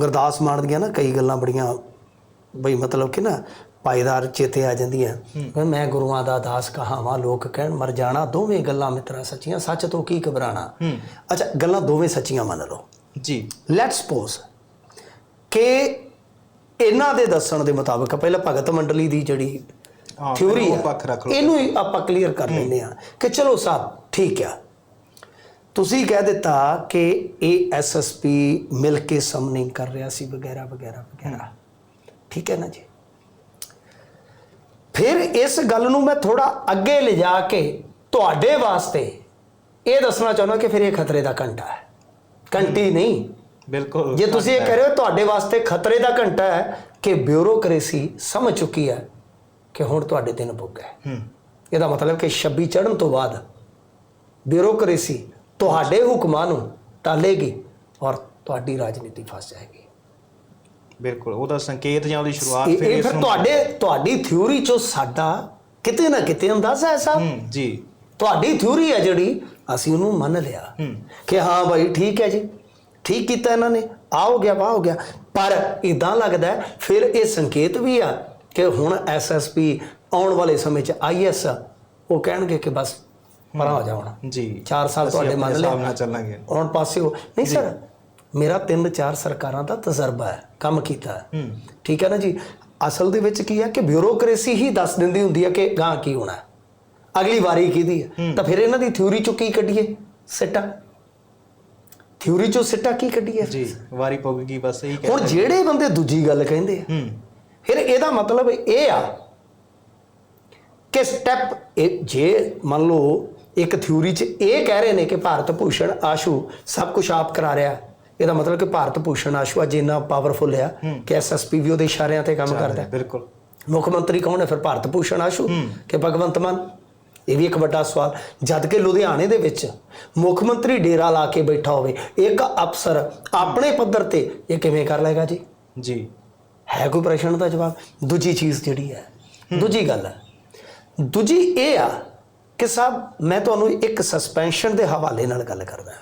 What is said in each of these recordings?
ਗੁਰਦਾਸ ਮਾਨ ਦੀਆਂ ਨਾ ਕਈ ਗੱਲਾਂ ਬੜੀਆਂ ਬਈ ਮਤਲਬ ਕਿ ਨਾ ਪਾਇਦਾਰ ਚੇਤੇ ਆ ਜਾਂਦੀਆਂ। ਮੈਂ ਗੁਰੂਆਂ ਦਾ ਦਾਸ ਕਹਾਵਾਂ ਲੋਕ ਕਹਿਣ ਮਰ ਜਾਣਾ ਦੋਵੇਂ ਗੱਲਾਂ ਮਿੱਤਰਾ ਸੱਚੀਆਂ ਸੱਚ ਤੋਂ ਕੀ ਘਬਰਾਣਾ? ਅੱਛਾ ਗੱਲਾਂ ਦੋਵੇਂ ਸੱਚੀਆਂ ਮੰਨ ਲਓ। ਜੀ। ਲੈਟਸ ਸਪੋਜ਼ ਕਿ ਇਹਨਾਂ ਦੇ ਦੱਸਣ ਦੇ ਮੁਤਾਬਕ ਪਹਿਲਾਂ ਭਗਤ ਮੰਡਲੀ ਦੀ ਜਿਹੜੀ ਥਿਉਰੀ ਹੈ। ਇਹਨੂੰ ਆਪਾਂ ਕਲੀਅਰ ਕਰ ਲੈਂਦੇ ਆ ਕਿ ਚਲੋ ਸਾਹਿਬ ਠੀਕ ਆ। ਤੁਸੀਂ ਕਹਿ ਦਿੱਤਾ ਕਿ ਇਹ ਐਸਐਸਪੀ ਮਿਲ ਕੇ ਸਮਨਿੰਗ ਕਰ ਰਿਹਾ ਸੀ ਵਗੈਰਾ ਵਗੈਰਾ ਵਗੈਰਾ। ਠੀਕ ਹੈ ਨਾ ਜੀ? ਫਿਰ ਇਸ ਗੱਲ ਨੂੰ ਮੈਂ ਥੋੜਾ ਅੱਗੇ ਲਿਜਾ ਕੇ ਤੁਹਾਡੇ ਵਾਸਤੇ ਇਹ ਦੱਸਣਾ ਚਾਹੁੰਦਾ ਕਿ ਫਿਰ ਇਹ ਖਤਰੇ ਦਾ ਘੰਟਾ ਹੈ। ਘੰਟੀ ਨਹੀਂ। ਬਿਲਕੁਲ ਜੇ ਤੁਸੀਂ ਇਹ ਕਹਿ ਰਹੇ ਹੋ ਤੁਹਾਡੇ ਵਾਸਤੇ ਖਤਰੇ ਦਾ ਘੰਟਾ ਹੈ ਕਿ ਬਿਊਰੋਕ੍ਰੇਸੀ ਸਮਝ ਚੁੱਕੀ ਹੈ ਕਿ ਹੁਣ ਤੁਹਾਡੇ ਦਿਨ ਪੁੱਗ ਗਏ ਹੂੰ। ਇਹਦਾ ਮਤਲਬ ਕਿ 26 ਚੜ੍ਹਨ ਤੋਂ ਬਾਅਦ ਬਿਊਰੋਕ੍ਰੇਸੀ ਤੁਹਾਡੇ ਹੁਕਮਾਂ ਨੂੰ ਟਾਲੇਗੀ ਔਰ ਤੁਹਾਡੀ ਰਾਜਨੀਤੀ ਫਸ ਜਾਏਗੀ। ਬਿਲਕੁਲ ਉਹਦਾ ਸੰਕੇਤ ਜਾਂ ਉਹਦੀ ਸ਼ੁਰੂਆਤ ਫਿਰ ਇਹ ਫਿਰ ਤੁਹਾਡੇ ਤੁਹਾਡੀ ਥਿਊਰੀ ਚੋਂ ਸਾਡਾ ਕਿਤੇ ਨਾ ਕਿਤੇ ਅੰਦਾਜ਼ਾ ਹੈ ਸਾਹਿਬ ਜੀ। ਤੁਹਾਡੀ ਥਿਊਰੀ ਹੈ ਜਿਹੜੀ ਅਸੀਂ ਉਹਨੂੰ ਮੰਨ ਲਿਆ। ਕਿ ਹਾਂ ਭਾਈ ਠੀਕ ਹੈ ਜੀ। ਠੀਕ ਕੀਤਾ ਇਹਨਾਂ ਨੇ। ਆ ਹੋ ਗਿਆ ਵਾ ਹੋ ਗਿਆ। ਪਰ ਇਦਾਂ ਲੱਗਦਾ ਫਿਰ ਇਹ ਸੰਕੇਤ ਵੀ ਆ ਕਿ ਹੁਣ ਐਸਐਸਪੀ ਆਉਣ ਵਾਲੇ ਸਮੇਂ 'ਚ ਆਈਐਸ ਉਹ ਕਹਿਣਗੇ ਕਿ ਬਸ ਪਰਾਂ ਹੋ ਜਾਣਾ ਜੀ। 4 ਸਾਲ ਤੁਹਾਡੇ ਮੰਨ ਲਿਆ ਨਾਲ ਚੱਲਾਂਗੇ। ਆਉਣ ਪਾਸੇ ਹੋ ਨਹੀਂ ਸਰ ਮੇਰਾ ਤਿੰਨ ਚਾਰ ਸਰਕਾਰਾਂ ਦਾ ਤਜਰਬਾ ਹੈ ਕੰਮ ਕੀਤਾ ਹੈ। ਠੀਕ ਹੈ ਨਾ ਜੀ? ਅਸਲ ਦੇ ਵਿੱਚ ਕੀ ਹੈ ਕਿ ਬਿਊਰੋਕ੍ਰੇਸੀ ਹੀ ਦੱਸ ਦਿੰਦੀ ਹੁੰਦੀ ਹੈ ਕਿ ਗਾਂ ਕੀ ਹੋਣਾ ਹੈ। ਅਗਲੀ ਵਾਰੀ ਕਿਹਦੀ ਹੈ? ਤਾਂ ਫਿਰ ਇਹਨਾਂ ਦੀ ਥਿਊਰੀ ਚੋਂ ਕੀ ਕੱਢੀਏ? ਸਿੱਟਾ। ਥਿਊਰੀ ਚੋਂ ਸਿੱਟਾ ਕੀ ਕੱਢੀਏ? ਜੀ ਵਾਰੀ ਪਊਗੀ ਬਸ ਇਹੀ ਹੁਣ ਕਹਿੰਦੇ ਜਿਹੜੇ ਬੰਦੇ ਦੂਜੀ ਗੱਲ ਕਹਿੰਦੇ ਆ ਫਿਰ ਇਹਦਾ ਮਤਲਬ ਇਹ ਆ ਕਿ ਸਟੈਪ ਜੇ ਮੰਨ ਲਓ ਇੱਕ ਥਿਊਰੀ 'ਚ ਇਹ ਕਹਿ ਰਹੇ ਨੇ ਕਿ ਭਾਰਤ ਭੂਸ਼ਣ ਆਸ਼ੂ ਸਭ ਕੁਝ ਆਪ ਕਰਾ ਰਿਹਾ। ਇਹਦਾ ਮਤਲਬ ਕਿ ਭਾਰਤ ਭੂਸ਼ਣ ਆਸ਼ੂ ਅੱਜ ਇੰਨਾ ਪਾਵਰਫੁਲ ਆ ਕਿ ਐਸਐਸਪੀ ਵੀ ਉਹਦੇ ਇਸ਼ਾਰਿਆਂ ਤੇ ਕੰਮ ਕਰਦਾ ਹੈ। ਬਿਲਕੁਲ। ਮੁੱਖ ਮੰਤਰੀ ਕੌਣ ਹੈ ਫਿਰ? ਭਾਰਤ ਭੂਸ਼ਣ ਆਸ਼ੂ ਕਿ ਭਗਵੰਤ ਮਾਨ? ਇਹ ਵੀ ਇੱਕ ਵੱਡਾ ਸਵਾਲ। ਜਦ ਕਿ ਲੁਧਿਆਣੇ ਦੇ ਵਿੱਚ ਮੁੱਖ ਮੰਤਰੀ ਡੇਰਾ ਲਾ ਕੇ ਬੈਠਾ ਹੋਵੇ ਇੱਕ ਅਫਸਰ ਆਪਣੇ ਪੱਧਰ ਤੇ ਇਹ ਕਿਵੇਂ ਕਰ ਲਏਗਾ ਜੀ? ਜੀ। ਹੈ ਕੋਈ ਪ੍ਰਸ਼ਨ ਦਾ ਜਵਾਬ? ਦੂਜੀ ਚੀਜ਼ ਜਿਹੜੀ ਹੈ। ਦੂਜੀ ਗੱਲ ਹੈ। ਦੂਜੀ ਇਹ ਆ ਕਿ ਸਾਹਿਬ ਮੈਂ ਤੁਹਾਨੂੰ ਇੱਕ ਸਸਪੈਂਸ਼ਨ ਦੇ ਹਵਾਲੇ ਨਾਲ ਗੱਲ ਕਰਦਾ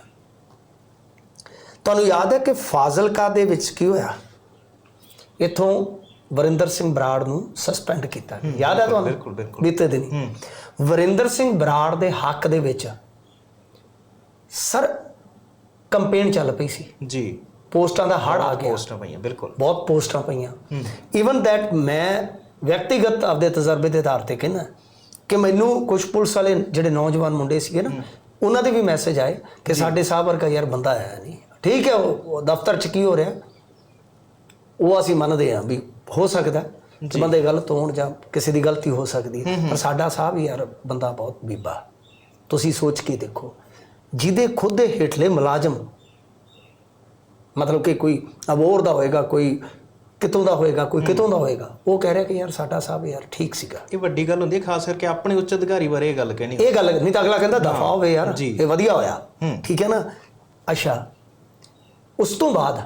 ਤੁਹਾਨੂੰ ਯਾਦ ਹੈ ਕਿ ਫਾਜ਼ਿਲਕਾ ਦੇ ਵਿੱਚ ਕੀ ਹੋਇਆ? ਇਥੋਂ ਵਰਿੰਦਰ ਸਿੰਘ ਬਰਾੜ ਨੂੰ ਸਸਪੈਂਡ ਕੀਤਾ। ਯਾਦ ਹੈ ਤੁਹਾਨੂੰ? ਬਿਲਕੁਲ, ਬਿਲਕੁਲ। ਬੀਤੇ ਦਿਨੀ। ਵਰਿੰਦਰ ਸਿੰਘ ਬਰਾੜ ਦੇ ਹੱਕ ਦੇ ਵਿੱਚ ਸਰ ਕੰਪੇਨ ਚੱਲ ਪਈ ਸੀ। ਜੀ। ਪੋਸਟਾਂ ਦਾ ਹੜ ਆ ਗਿਆ। ਪੋਸਟਾਂ ਪਈਆਂ ਬਿਲਕੁਲ। ਬਹੁਤ ਪੋਸਟਾਂ ਪਈਆਂ। ਇਵਨ ਦੈਟ ਮੈਂ ਵਿਅਕਤੀਗਤ ਆਪਦੇ ਤਜਰਬੇ ਦੇ ਆਧਾਰ ਤੇ ਕਹਿੰਦਾ ਕਿ ਮੈਨੂੰ ਕੁਝ ਪੁਲਿਸ ਵਾਲੇ ਜਿਹੜੇ ਨੌਜਵਾਨ ਮੁੰਡੇ ਸੀਗੇ ਨਾ ਉਹਨਾਂ ਦੇ ਵੀ ਮੈਸੇਜ ਆਏ ਕਿ ਸਾਡੇ ਸਾਹਿਬ ਵਰਗਾ ਯਾਰ ਬੰਦਾ ਆਇਆ ਨਹੀਂ। ਠੀਕ ਹੈ ਉਹ ਦਫ਼ਤਰ 'ਚ ਕੀ ਹੋ ਰਿਹਾ? ਉਹ ਅਸੀਂ ਮੰਨਦੇ ਹਾਂ ਵੀ ਹੋ ਸਕਦਾ ਬੰਦੇ ਗਲਤ ਹੋਣ ਜਾਂ ਕਿਸੇ ਦੀ ਗਲਤੀ ਹੋ ਸਕਦੀ ਹੈ। ਪਰ ਸਾਡਾ ਸਾਹਿਬ ਯਾਰ ਬੰਦਾ ਬਹੁਤ ਬੀਬਾ। ਤੁਸੀਂ ਸੋਚ ਕੇ ਦੇਖੋ ਜਿਹਦੇ ਖੁਦ ਦੇ ਹੇਠਲੇ ਮੁਲਾਜ਼ਮ ਮਤਲਬ ਕਿ ਕੋਈ ਅਬੋਰ ਦਾ ਹੋਏਗਾ ਕੋਈ ਕਿਤੋਂ ਦਾ ਹੋਏਗਾ ਕੋਈ ਕਿਤੋਂ ਦਾ ਹੋਏਗਾ? ਉਹ ਕਹਿ ਰਿਹਾ ਕਿ ਯਾਰ ਸਾਡਾ ਸਾਹਿਬ ਯਾਰ ਠੀਕ ਸੀਗਾ। ਇਹ ਵੱਡੀ ਗੱਲ ਹੁੰਦੀ ਹੈ ਖਾਸ ਕਰਕੇ ਆਪਣੇ ਉੱਚ ਅਧਿਕਾਰੀ ਬਾਰੇ ਇਹ ਗੱਲ ਕਹਿਣੀ। ਇਹ ਗੱਲ ਨਹੀਂ ਤਾਂ ਅਗਲਾ ਕਹਿੰਦਾ ਦਫਾ ਹੋਵੇ ਯਾਰ। ਇਹ ਵਧੀਆ ਹੋਇਆ। ਠੀਕ ਹੈ ਨਾ? ਅੱਛਾ। ਉਸ ਤੋਂ ਬਾਅਦ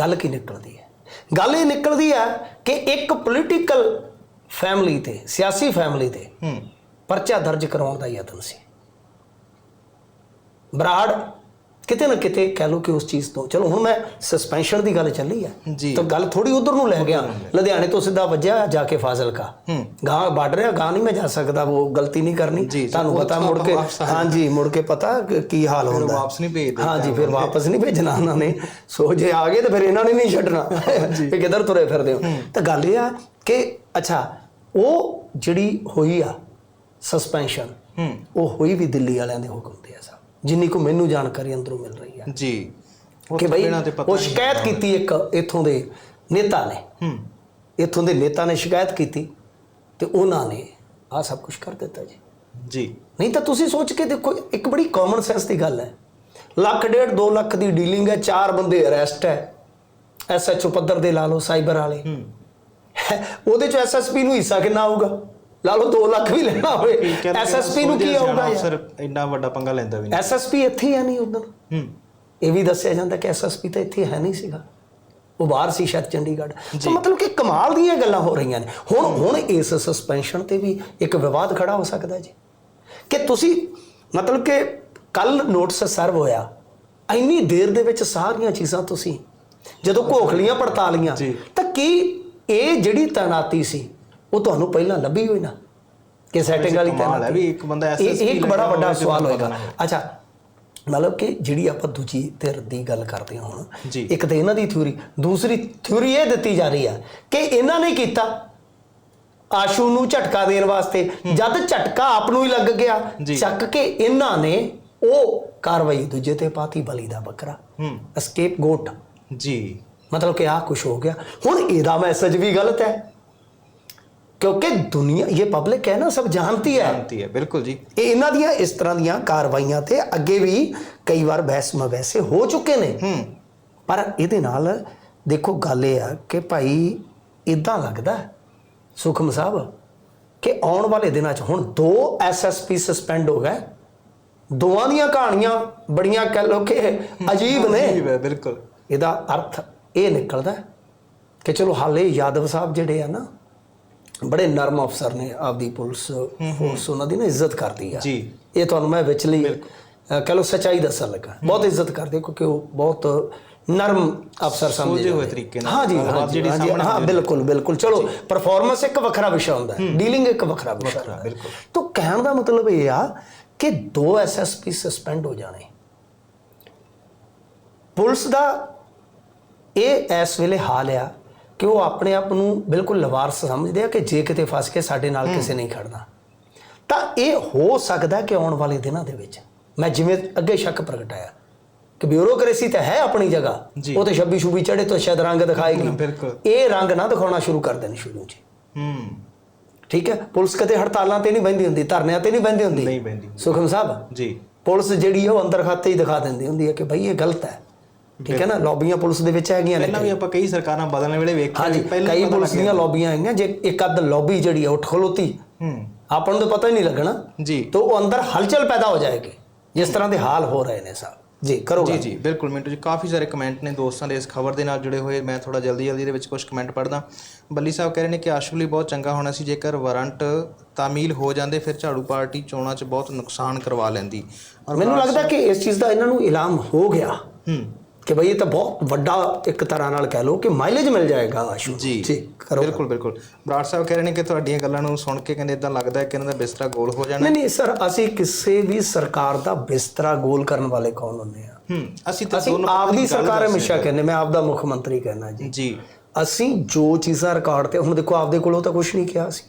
ਗੱਲ ਕੀ ਨਿਕਲਦੀ ਹੈ? ਗੱਲ ਇਹ ਨਿਕਲਦੀ ਹੈ ਕਿ ਇੱਕ ਪੋਲੀਟੀਕਲ ਫੈਮਿਲੀ ਤੇ ਸਿਆਸੀ ਫੈਮਿਲੀ ਤੇ ਪਰਚਾ ਦਰਜ ਕਰਾਉਣ ਦਾ ਯਤਨ ਸੀ। ਬਰਾੜ ਕਿਤੇ ਨਾ ਕਿਤੇ ਕਹਿ ਲਓ ਕਿ ਉਸ ਚੀਜ਼ ਤੋਂ। ਚਲੋ ਹੁਣ ਮੈਂ ਸਸਪੈਂਸ਼ਨ ਦੀ ਗੱਲ ਚੱਲੀ ਹੈ ਜੀ। ਤਾਂ ਗੱਲ ਥੋੜੀ ਉਧਰ ਨੂੰ ਲੈ ਗਿਆ। ਲੁਧਿਆਣੇ ਤੋਂ ਸਿੱਧਾ ਵੱਜਿਆ ਜਾ ਕੇ ਫਾਜ਼ਿਲਕਾ। ਹੂੰ। ਗਾਂ ਵੱਢ ਰਿਹਾ ਗਾਂ ਨਹੀਂ ਮੈਂ ਜਾ ਸਕਦਾ ਉਹ ਗਲਤੀ ਨਹੀਂ ਕਰਨੀ। ਤੁਹਾਨੂੰ ਪਤਾ ਮੁੜ ਕੇ ਆ ਹਾਂਜੀ ਮੁੜ ਕੇ ਪਤਾ ਕਿ ਹਾਲ ਹੁੰਦਾ। ਹੈ। ਵਾਪਸ ਨਹੀਂ ਭੇਜਦੇ ਹਾਂਜੀ ਫਿਰ ਵਾਪਸ ਨਹੀਂ ਭੇਜਣਾ ਉਹਨਾਂ ਨੇ। ਸੋ ਜੇ ਆ ਗਏ ਤਾਂ ਫਿਰ ਇਹਨਾਂ ਨੇ ਨਹੀਂ ਛੱਡਣਾ। ਵੀ ਕਿੱਧਰ ਤੁਰੇ ਫਿਰਦੇ ਹੋ। ਤਾਂ ਗੱਲ ਇਹ ਆ ਕਿ ਅੱਛਾ ਉਹ ਜਿਹੜੀ ਹੋਈ ਆ ਸਸਪੈਂਸ਼ਨ ਹੂੰ। ਉਹ ਹੋਈ ਵੀ ਦਿੱਲੀ ਵਾਲਿਆਂ ਦੇ ਹੁਕਮ ਤੇ ਆ ਸਾਹਿਬ ਜਿੰਨੀ ਕੋ ਮੈਨੂੰ ਜਾਣਕਾਰੀ ਅੰਦਰੋਂ ਮਿਲ ਰਹੀ ਆ। ਜੀ। ਕਿ ਬਈ ਉਹ ਸ਼ਿਕਾਇਤ ਕੀਤੀ ਇੱਕ ਇਥੋਂ ਦੇ ਨੇਤਾ ਨੇ। ਹੂੰ। ਇਥੋਂ ਦੇ ਨੇਤਾ ਨੇ ਸ਼ਿਕਾਇਤ ਕੀਤੀ ਤੇ ਉਹਨਾਂ ਨੇ ਆ ਸਭ ਕੁਝ ਕਰ ਦਿੱਤਾ ਜੀ। ਜੀ। ਨਹੀਂ ਤਾਂ ਤੁਸੀਂ ਸੋਚ ਕੇ ਦੇਖੋ ਇੱਕ ਬੜੀ ਕਾਮਨ ਸੈਂਸ ਦੀ ਗੱਲ ਹੈ। ਲੱਖ ਡੇਢ 2 ਲੱਖ ਦੀ ਡੀਲਿੰਗ ਹੈ ਚਾਰ ਬੰਦੇ ਅਰੈਸਟ ਹੈ। ਐਸਐਚਓ ਪੱਧਰ ਦੇ ਲਾ ਲਓ ਸਾਈਬਰ ਵਾਲੇ। ਹੂੰ। ਉਹਦੇ ਚ ਐਸਐਸਪੀ ਨੂੰ ਹਿੱਸਾ ਕਿੰਨਾ ਆਊਗਾ? ਲਾ ਲਓ 2 ਲੱਖ ਵੀ ਲੈਣਾ ਹੋਵੇ। ਐਸਐਸਪੀ ਨੂੰ ਕੀ ਆਊਗਾ ਸਰ ਇੰਨਾ ਵੱਡਾ ਪੰਗਾ ਲੈਂਦਾ ਵੀ ਨਹੀਂ। ਐਸਐਸਪੀ ਇੱਥੇ ਹੀ ਨਹੀਂ ਉਦੋਂ ਹੂੰ। ਇਹ ਵੀ ਦੱਸਿਆ ਜਾਂਦਾ ਕਿ ਐਸਐਸਪੀ ਤਾਂ ਇੱਥੇ ਹੈ ਨਹੀਂ ਸੀਗਾ। ਉਹ ਬਾਹਰ ਸੀ ਸ਼ਾਇਦ ਚੰਡੀਗੜ੍ਹ। ਤਾਂ ਮਤਲਬ ਕਿ ਕਮਾਲ ਦੀਆਂ ਗੱਲਾਂ ਹੋ ਰਹੀਆਂ ਨੇ। ਹੁਣ ਹੁਣ ਇਸ ਸਸਪੈਂਸ਼ਨ ਤੇ ਵੀ ਇੱਕ ਵਿਵਾਦ ਖੜਾ ਹੋ ਸਕਦਾ ਜੀ। ਕਿ ਤੁਸੀਂ ਮਤਲਬ ਕਿ ਕੱਲ ਨੋਟਿਸ ਸਰਵ ਹੋਇਆ। ਇੰਨੀ ਦੇਰ ਦੇ ਵਿੱਚ ਸਾਰੀਆਂ ਚੀਜ਼ਾਂ ਤੁਸੀਂ ਜਦੋਂ ਘੋਖਲੀਆਂ ਪੜਤਾਲੀਆਂ। ਤਾਂ ਕੀ ਇਹ ਜਿਹੜੀ ਤੈਨਾਤੀ ਸੀ ਉਹ ਤੁਹਾਨੂੰ ਪਹਿਲਾਂ ਲੱਭੀ ਹੋਈ ਨਾ ਕਿ ਸੈਟਿੰਗ ਵਾਲੀ ਕਮਾਲ ਹੈ ਵੀ ਇੱਕ ਬੰਦਾ ਇਹ ਇੱਕ ਬੜਾ ਵੱਡਾ ਤੇ ਸਵਾਲ ਹੋਏਗਾ। ਅੱਛਾ ਮਤਲਬ ਕਿ ਜਿਹੜੀ ਆਪਾਂ ਦੂਜੀ ਧਿਰ ਦੀ ਗੱਲ ਕਰਦੇ ਹਾਂ ਹੁਣ। ਇੱਕ ਤਾਂ ਇਹਨਾਂ ਦੀ ਥਿਊਰੀ ਦੂਸਰੀ ਥਿਊਰੀ ਇਹ ਦਿੱਤੀ ਜਾ ਰਹੀ ਆ ਕਿ ਇਹਨਾਂ ਨੇ ਕੀਤਾ। ਆਸ਼ੂ ਨੂੰ ਝਟਕਾ ਦੇਣ ਵਾਸਤੇ। ਜਦ ਝਟਕਾ ਆਪ ਨੂੰ ਹੀ ਲੱਗ ਗਿਆ। ਚੱਕ ਕੇ ਇਹਨਾਂ ਨੇ ਉਹ ਕਾਰਵਾਈ ਦੂਜੇ ਤੇ ਪਾਤੀ ਬਲੀ ਦਾ ਬੱਕਰਾ। ਹੂੰ। ਐਸਕੇਪ ਗੋਟ ਜੀ। ਮਤਲਬ ਕਿ ਆ ਕੁਝ ਹੋ ਗਿਆ। ਹੁਣ ਇਹਦਾ ਮੈਸੇਜ ਵੀ ਗਲਤ ਹੈ। ਕਿਉਂਕਿ ਦੁਨੀਆ ਇਹ ਪਬਲਿਕ ਹੈ ਨਾ ਸਭ ਜਾਣती है ਸ਼ਾਂਤੀ ਹੈ ਬਿਲਕੁਲ ਜੀ। ਇਹ ਇਹਨਾਂ ਦੀਆਂ ਇਸ ਤਰ੍ਹਾਂ ਦੀਆਂ ਕਾਰਵਾਈਆਂ ਤੇ ਅੱਗੇ ਵੀ ਕਈ ਵਾਰ ਬਹਿਸ ਮਵੈਸੇ ਹੋ ਚੁੱਕੇ ਨੇ। ਹੂੰ। ਪਰ ਇਹਦੇ ਨਾਲ ਦੇਖੋ ਗੱਲ ਇਹ ਆ ਕਿ ਭਾਈ ਇਦਾਂ ਲੱਗਦਾ ਹੈ, ਸੁਖਮ ਸਾਹਿਬ ਕਿ ਆਉਣ ਵਾਲੇ ਦਿਨਾਂ 'ਚ ਹੁਣ ਦੋ ਐਸਐਸਪੀ ਸਸਪੈਂਡ ਹੋ ਗਏ। ਦੋਵਾਂ ਦੀਆਂ ਕਹਾਣੀਆਂ ਬੜੀਆਂ ਕਹਿ ਲੋ ਕਿ ਅਜੀਬ ਨੇ। ਅਜੀਬ ਹੈ ਬਿਲਕੁਲ। ਇਹਦਾ ਅਰਥ ਇਹ ਨਿਕਲਦਾ ਹੈ ਕਿ ਚਲੋ ਹਾਲੇ ਯਾਦਵ ਸਾਹਿਬ ਜਿਹੜੇ ਆ ਨਾ ਬੜੇ ਨਰਮ ਅਫਸਰ ਨੇ ਆਪਦੀ ਪੁਲਿਸ ਫੋਰਸ ਉਹਨਾਂ ਦੀ ਨਾ ਇੱਜ਼ਤ ਕਰਦੀ ਆ। ਜੀ। ਇਹ ਤੁਹਾਨੂੰ ਮੈਂ ਵਿਚਲੀ ਅ, ਕਹਿ ਲਓ ਸੱਚਾਈ ਦੱਸਣ ਲੱਗਾ। ਬਹੁਤ ਇੱਜ਼ਤ ਕਰਦੇ ਕਿਉਂਕਿ ਉਹ ਬਹੁਤ ਨਰਮ ਅਫਸਰ ਸਮਝੇ ਹੋਏ। ਤਰੀਕੇ ਨਾਲ ਹਾਂ ਜੀ ਹਾਂ ਜਿਹੜੀ ਸਾਹਮਣੇ ਹਾਂ ਬਿਲਕੁਲ ਬਿਲਕੁਲ। ਚਲੋ ਪਰਫਾਰਮੈਂਸ ਇੱਕ ਵੱਖਰਾ ਵਿਸ਼ਾ ਹੁੰਦਾ ਹੈ। ਡੀਲਿੰਗ ਇੱਕ ਵੱਖਰਾ ਵਿਸ਼ਾ ਹੁੰਦਾ ਹੈ। ਬਿਲਕੁਲ। ਤਾਂ ਕਹਿਣ ਦਾ ਮਤਲਬ ਇਹ ਆ ਕਿ ਦੋ ਐਸਐਸਪੀ ਸਸਪੈਂਡ ਹੋ ਜਾਣੇ। ਪੁਲਿਸ ਦਾ ਇਹ ਇਸ ਵੇਲੇ ਹਾਲ ਆ ਕਿ ਉਹ ਆਪਣੇ ਆਪ ਨੂੰ ਬਿਲਕੁਲ ਲਵਾਰਸ ਸਮਝਦੇ ਆ ਕਿ ਜੇ ਕਿਤੇ ਫਸ ਕੇ ਸਾਡੇ ਨਾਲ ਕਿਸੇ ਨਹੀਂ ਖੜਨਾ। ਤਾਂ ਇਹ ਹੋ ਸਕਦਾ ਕਿ ਆਉਣ ਵਾਲੇ ਦਿਨਾਂ ਦੇ ਵਿੱਚ ਮੈਂ ਜਿਵੇਂ ਅੱਗੇ ਸ਼ੱਕ ਪ੍ਰਗਟਾਇਆ ਕਿ ਬਿਊਰੋਕ੍ਰੇਸੀ ਤਾਂ ਹੈ ਆਪਣੀ ਜਗ੍ਹਾ ਜੀ। ਉਹ ਤੇ ਛੱਬੀ ਛੁਬੀ ਚੜੇ ਤੋਂ ਸ਼ਾਇਦ ਰੰਗ ਦਿਖਾਏਗੀ। ਇਹ ਰੰਗ ਨਾ ਦਿਖਾਉਣਾ ਸ਼ੁਰੂ ਕਰ ਦੇਣ ਸ਼ੁਰੂ ਹੂੰ। ਠੀਕ ਹੈ? ਪੁਲਿਸ ਕਦੇ ਹੜਤਾਲਾਂ ਤੇ ਨਹੀਂ ਬੈਂਦੀ ਹੁੰਦੀ ਧਰਨਿਆਂ ਤੇ ਨਹੀਂ ਬੈਂਦੀ ਹੁੰਦੀ? ਨਹੀਂ ਬੈਂਦੀ ਸੁਖਮ ਸਾਹਿਬ ਜੀ। ਪੁਲਿਸ ਜਿਹੜੀ ਉਹ ਅੰਦਰ ਖਾਤੇ ਹੀ ਦਿਖਾ ਦਿੰਦੀ ਹੁੰਦੀ ਹੈ ਕਿ ਭਾਈ ਇਹ ਗਲਤ ਹੈ। ਠੀਕ ਹੈ ਨਾ? ਲੌਬੀਆਂ ਪੁਲਿਸ ਦੇ ਵਿੱਚ ਹੈਗੀਆਂ ਨੇ ਪਹਿਲਾਂ ਵੀ ਆਪਾਂ ਕਈ ਸਰਕਾਰਾਂ ਬਦਲਣ ਵੇਲੇ ਵੇਖਿਆ ਪਹਿਲਾਂ ਕਈ ਪੁਲਿਸ। ਦੀਆਂ ਲੌਬੀਆਂ ਹੈਗੀਆਂ ਜੇ ਇੱਕ ਅੱਧ ਲੌਬੀ ਜਿਹੜੀ ਹੈ ਉੱਠ ਖਲੋਤੀ। ਹੂੰ। ਆਪਾਂ ਨੂੰ ਤਾਂ ਪਤਾ ਹੀ ਨਹੀਂ ਲੱਗਣਾ। ਜੀ। ਤਾਂ ਉਹ ਅੰਦਰ ਹਲਚਲ ਪੈਦਾ ਹੋ ਜਾਏਗੀ ਜਿਸ ਤਰ੍ਹਾਂ ਦੇ ਹਾਲ ਹੋ ਰਹੇ ਨੇ ਸਾਹਿਬ ਜੀ ਕਰੋ ਜੀ। ਜੀ ਬਿਲਕੁਲ ਮਿੰਟੂ ਜੀ ਕਾਫੀ ਸਾਰੇ ਕਮੈਂਟ ਨੇ ਦੋਸਤਾਂ ਦੇ ਇਸ ਖਬਰ ਦੇ ਨਾਲ ਜੁੜੇ ਹੋਏ। ਮੈਂ ਥੋੜਾ ਜਲਦੀ ਜਲਦੀ ਦੇ ਵਿੱਚ ਕੁਝ ਕਮੈਂਟ ਪੜ੍ਹਦਾ। ਬੱਲੀ ਸਾਹਿਬ ਕਹਿ ਰਹੇ ਨੇ ਕਿ ਆਸ਼ੂ ਲਈ ਬਹੁਤ ਚੰਗਾ ਹੋਣਾ ਸੀ ਜੇਕਰ ਵਾਰੰਟ ਤਾਮੀਲ ਹੋ ਜਾਂਦੇ ਫਿਰ ਝਾੜੂ ਪਾਰਟੀ ਚੋਣਾਂ 'ਚ ਬਹੁਤ ਨੁਕਸਾਨ ਕਰਵਾ ਲੈਂਦੀ। ਔਰ ਮੈਨੂੰ ਲੱਗਦਾ ਕਿ ਇਸ ਚੀਜ਼ ਦਾ ਇਹਨਾਂ ਨੂੰ ਇਲਾਮ ਹੋ ਗਿਆ। ਹੂੰ। ਕਿ ਭਈ ਇਹ ਤਾਂ ਬਹੁਤ ਵੱਡਾ ਇੱਕ ਤਰ੍ਹਾਂ ਨਾਲ ਕਹਿ ਲਓ ਕਿ ਮਾਈਲੇਜ ਮਿਲ ਜਾਏਗਾ ਆਸ਼ੂ। ਜੀ ਕਰੋ। ਬਿਲਕੁਲ ਬਿਲਕੁਲ। ਬਰਾੜ ਸਾਹਿਬ ਕਹਿ ਰਹੇ ਨੇ ਕਿ ਤੁਹਾਡੀਆਂ ਗੱਲਾਂ ਨੂੰ ਸੁਣ ਕੇ ਕਹਿੰਦੇ ਇਦਾਂ ਲੱਗਦਾ ਹੈ ਕਿ ਇਹਨਾਂ ਦਾ ਬਿਸਤਰਾ ਗੋਲ ਹੋ ਜਾਣਾ। ਨਹੀਂ ਨਹੀਂ ਸਰ ਅਸੀਂ ਕਿਸੇ ਵੀ ਸਰਕਾਰ ਦਾ ਬਿਸਤਰਾ ਗੋਲ ਕਰਨ ਵਾਲੇ ਕੌਣ ਹੁੰਦੇ ਆ? ਹੂੰ ਅਸੀਂ ਤਾਂ ਦੋਨੋਂ ਆਪਦੀ ਸਰਕਾਰ ਹਮੇਸ਼ਾ ਕਹਿੰਦੇ ਮੈਂ ਆਪਦਾ ਮੁੱਖ ਮੰਤਰੀ ਕਹਿਣਾ ਜੀ। ਜੀ। ਅਸੀਂ ਜੋ ਚੀਜ਼ਾਂ ਰਿਕਾਰਡ ਤੇ ਹੁਣ ਦੇਖੋ ਆਪਦੇ ਕੋਲੋਂ ਤਾਂ ਕੁਝ ਨਹੀਂ ਕਿਹਾ ਸੀ।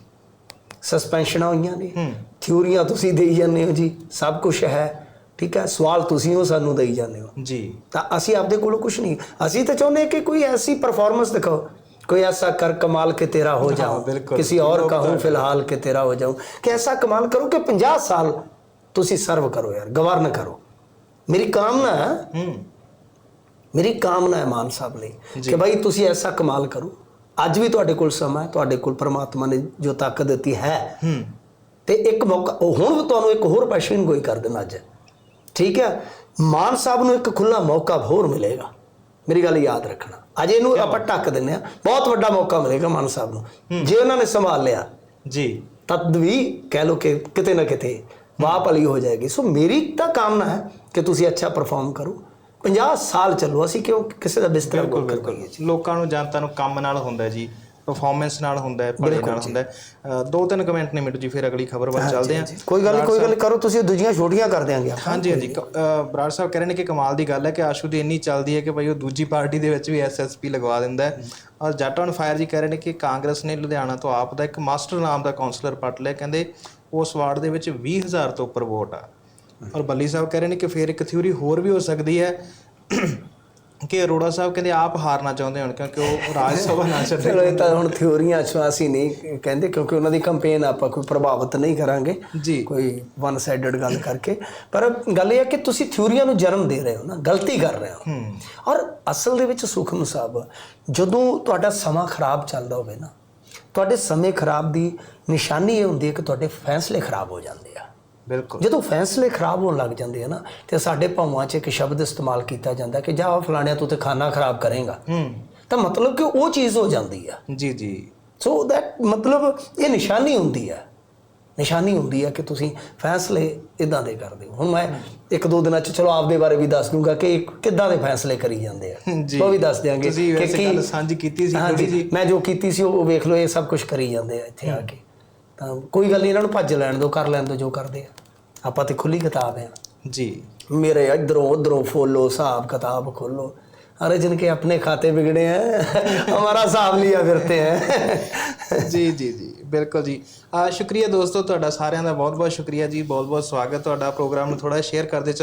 ਸਸਪੈਂਸ਼ਨਾਂ ਹੋਈਆਂ ਨੇ। ਹੂੰ। ਥਿਊਰੀਆਂ ਤੁਸੀਂ ਦੇਈ ਜਾਂਦੇ ਹੋ ਜੀ ਸਭ ਕੁਝ ਹੈ। ਠੀਕ ਹੈ ਸਵਾਲ ਤੁਸੀਂ ਉਹ ਸਾਨੂੰ ਦੇਈ ਜਾਂਦੇ ਹੋ ਜੀ ਤਾਂ ਅਸੀਂ ਆਪਦੇ ਕੋਲੋਂ ਕੁਝ ਨਹੀਂ ਅਸੀਂ ਤਾਂ ਚਾਹੁੰਦੇ ਹਾਂ ਕਿ ਕੋਈ ਐਸੀ ਪਰਫਾਰਮੈਂਸ ਦਿਖਾਓ ਕੋਈ ऐसा कर कमाल के तेरा हो जाऊं बिल्कुल। किसी और का हूं फिलहाल के तेरा हो जाऊं कि ऐसा कमाल करो कि 50 ਸਾਲ ਤੁਸੀਂ ਸਰਵ ਕਰੋ ਯਾਰ ਗਵਰਨ ਕਰੋ ਮੇਰੀ ਕਾਮਨਾ ਹੈ ਹੂੰ ਮੇਰੀ ਕਾਮਨਾ ਹੈ ਮਾਨ ਸਾਹਿਬ ਲਈ ਜੀ। ਕਿ ਭਾਈ ਤੁਸੀਂ ਐਸਾ ਕਮਾਲ ਕਰੋ ਅੱਜ ਵੀ ਤੁਹਾਡੇ ਕੋਲ ਸਮਾਂ ਹੈ ਤੁਹਾਡੇ ਕੋਲ ਪ੍ਰਮਾਤਮਾ ਨੇ ਜੋ ਤਾਕਤ ਦਿੱਤੀ ਹੈ ਹੂੰ ਤੇ ਇੱਕ ਮੌਕਾ ਉਹ ਹੁਣ ਵੀ ਤੁਹਾਨੂੰ ਇੱਕ ਹੋਰ ਪੈਸ਼ਨ ਗੋਈ ਕਰ ਦੇਣਾ ਅੱਜ ਠੀਕ ਹੈ? ਮਾਨ ਸਾਹਿਬ ਨੂੰ ਇੱਕ ਖੁੱਲਾ ਮੌਕਾ ਹੋਰ ਮਿਲੇਗਾ। ਮੇਰੀ ਗੱਲ ਯਾਦ ਰੱਖਣਾ। ਅੱਜ ਇਹਨੂੰ ਆਪਾਂ ਢੱਕ ਦਿੰਨੇ ਆ ਬਹੁਤ ਵੱਡਾ ਮੌਕਾ ਮਿਲੇਗਾ ਮਾਨ ਸਾਹਿਬ ਨੂੰ। ਜੇ ਉਹਨਾਂ ਨੇ ਸੰਭਾਲ ਲਿਆ ਜੀ। ਤਦ ਵੀ ਕਹਿ ਲੋ ਕਿ ਕਿਤੇ ਨਾ ਕਿਤੇ ਵਾਹ ਭਲੀ ਹੋ ਜਾਏਗੀ। ਸੋ ਮੇਰੀ ਤਾਂ ਕਾਮਨਾ ਹੈ ਕਿ ਤੁਸੀਂ ਅੱਛਾ ਪਰਫਾਰਮ ਕਰੋ। 50 ਸਾਲ ਚੱਲੋ। ਅਸੀਂ ਕਿਉਂ ਕਿਸੇ ਦਾ ਬਿਸਤਰਾ ਬਿਲਕੁਲ ਬਿਲਕੁਲ। ਲੋਕਾਂ ਨੂੰ ਜਨਤਾ ਨੂੰ ਕੰਮ ਨਾਲ ਹੁੰਦਾ ਜੀ। ਪਰਫਾਰਮੈਂਸ ਨਾਲ ਹੁੰਦਾ ਹੈ ਭਲੇ ਨਾਲ ਹੁੰਦਾ ਹੈ। ਦੋ ਤਿੰਨ ਕਮੈਂਟ ਨੇ ਮਿੰਟੂ ਜੀ ਫਿਰ ਅਗਲੀ ਖਬਰ ਵੱਲ ਚੱਲਦੇ ਹਾਂ। ਕੋਈ ਗੱਲ ਕੋਈ ਗੱਲ ਕਰੋ ਤੁਸੀਂ ਦੂਜੀਆਂ ਛੋਟੀਆਂ ਕਰ ਦਿਆਂਗੇ ਹਾਂਜੀ ਹਾਂਜੀ। ਬਰਾੜ ਸਾਹਿਬ ਕਹਿ ਰਹੇ ਨੇ ਕਿ ਕਮਾਲ ਦੀ ਗੱਲ ਹੈ ਕਿ ਆਸ਼ੂ ਦੀ ਇੰਨੀ ਚੱਲਦੀ ਹੈ ਕਿ ਭਾਈ ਉਹ ਦੂਜੀ ਪਾਰਟੀ ਦੇ ਵਿੱਚ ਵੀ ਐਸਐਸਪੀ ਲਗਵਾ ਦਿੰਦਾ ਹੈ। ਔਰ ਜੱਟ ਔਨ ਫਾਇਰ ਜੀ ਕਹਿ ਰਹੇ ਨੇ ਕਿ ਕਾਂਗਰਸ ਨੇ ਲੁਧਿਆਣਾ ਤੋਂ ਆਪ ਦਾ ਇੱਕ ਮਾਸਟਰ ਨਾਮ ਦਾ ਕਾਉਂਸਲਰ ਪੱਟ ਲਿਆ। ਕਹਿੰਦੇ ਉਸ ਵਾਰਡ ਦੇ ਵਿੱਚ 20000 ਤੋਂ ਉੱਪਰ ਵੋਟ ਆ। ਔਰ ਬੱਲੀ ਸਾਹਿਬ ਕਹਿ ਰਹੇ ਨੇ ਕਿ ਫਿਰ ਇੱਕ ਥਿਊਰੀ ਹੋਰ ਵੀ ਹੋ ਸਕਦੀ ਹੈ। ਕਿ ਅਰੋੜਾ ਸਾਹਿਬ ਕਹਿੰਦੇ ਆਪ ਹਾਰਨਾ ਚਾਹੁੰਦੇ ਹਨ ਕਿਉਂਕਿ ਉਹ ਰਾਜ ਸਭਾ ਨਾ ਛੱਡੇ। ਚਲੋ ਇਹ ਤਾਂ ਹੁਣ ਥਿਉਰੀਆਂ ਅਸੀਂ ਨਹੀਂ ਕਹਿੰਦੇ ਕਿਉਂਕਿ ਉਹਨਾਂ ਦੀ ਕੈਂਪੇਨ ਆਪਾਂ ਕੋਈ ਪ੍ਰਭਾਵਿਤ ਨਹੀਂ ਕਰਾਂਗੇ। ਜੀ। ਕੋਈ ਵਨ ਸਾਈਡਡ ਗੱਲ ਕਰਕੇ। ਪਰ ਗੱਲ ਇਹ ਹੈ ਕਿ ਤੁਸੀਂ ਥਿਉਰੀਆਂ ਨੂੰ ਜਨਮ ਦੇ ਰਹੇ ਹੋ ਨਾ ਗਲਤੀ ਕਰ ਰਹੇ ਹੋ। ਹੂੰ। ਔਰ ਅਸਲ ਦੇ ਵਿੱਚ ਸੁਖਮ ਸਾਹਿਬ ਜਦੋਂ ਤੁਹਾਡਾ ਸਮਾਂ ਖਰਾਬ ਚੱਲਦਾ ਹੋਵੇ ਨਾ ਤੁਹਾਡੇ ਸਮੇਂ ਖਰਾਬ ਦੀ ਨਿਸ਼ਾਨੀ ਇਹ ਹੁੰਦੀ ਹੈ ਕਿ ਤੁਹਾਡੇ ਫੈਸਲੇ ਖਰਾਬ ਹੋ ਜਾਂਦੇ ਆ। ਬਿਲਕੁਲ। ਜਦੋਂ ਫੈਸਲੇ ਖਰਾਬ ਹੋਣ ਲੱਗ ਜਾਂਦੇ ਆ ਨਾ ਤੇ ਸਾਡੇ ਭਾਵਾਂ 'ਚ ਇੱਕ ਸ਼ਬਦ ਇਸਤੇਮਾਲ ਕੀਤਾ ਜਾਂਦਾ ਕਿ ਜਾ ਫਲਾਣਿਆ ਤੂੰ ਤੇ ਖਾਣਾ ਖਰਾਬ ਕਰੇਗਾ। ਹੂੰ। ਤਾਂ ਮਤਲਬ ਕਿ ਉਹ ਚੀਜ਼ ਹੋ ਜਾਂਦੀ ਆ। ਜੀ ਜੀ। ਸੋ ਦੈਟ ਮਤਲਬ ਇਹ ਨਿਸ਼ਾਨੀ ਹੁੰਦੀ ਹੈ ਨਿਸ਼ਾਨੀ ਹੁੰਦੀ ਹੈ ਕਿ ਤੁਸੀਂ ਫੈਸਲੇ ਇਦਾਂ ਦੇ ਕਰਦੇ ਹੋ। ਹੁਣ ਮੈਂ ਇੱਕ ਦੋ ਦਿਨਾਂ ਚ ਚਲੋ ਆਪਦੇ ਬਾਰੇ ਵੀ ਦੱਸ ਦੂੰਗਾ ਕਿ ਕਿੱਦਾਂ ਦੇ ਫੈਸਲੇ ਕਰੀ ਜਾਂਦੇ ਆ। ਉਹ ਵੀ ਦੱਸ ਦਿਆਂਗੇ ਕਿ ਕੀ- ਗੱਲ ਸਾਂਝੀ ਕੀਤੀ ਸੀ ਥੋੜੀ ਜੀ। ਮੈਂ ਜੋ ਕੀਤੀ ਸੀ ਉਹ ਵੇਖ ਲਓ ਇਹ ਸਭ ਕੁਝ ਕਰੀ ਜਾਂਦੇ ਆ ਇੱਥੇ ਆ ਕੇ। ਤਾਂ ਕੋਈ ਗੱਲ ਨਹੀਂ ਇਹਨਾਂ ਨੂੰ ਭੱਜ ਲੈਣ ਦਿਓ ਕਰ ਲੈਣ ਦਿਓ ਜੋ ਕਰਦੇ ਆ ਆਪਾਂ ਤੇ ਖੁੱਲੀ ਕਿਤਾਬ ਆ ਜੀ मेरे इधरों उधरों फॉलो हिसाब किताब खोलो अरे जिनके अपने खाते बिगड़े हैं हमारा हिसाब लिया फिरते हैं ਜੀ ਜੀ ਜੀ ਬਿਲਕੁਲ ਜੀ ਆ ਸ਼ੁਕਰੀਆ ਦੋਸਤੋ ਤੁਹਾਡਾ ਸਾਰਿਆਂ ਦਾ ਬਹੁਤ ਬਹੁਤ ਸ਼ੁਕਰੀਆ ਜੀ ਬਹੁਤ ਬਹੁਤ ਸਵਾਗਤ ਤੁਹਾਡਾ ਪ੍ਰੋਗਰਾਮ ਨੂੰ ਥੋੜਾ ਸ਼ੇਅਰ ਕਰਦੇ ਚੱਲੋ।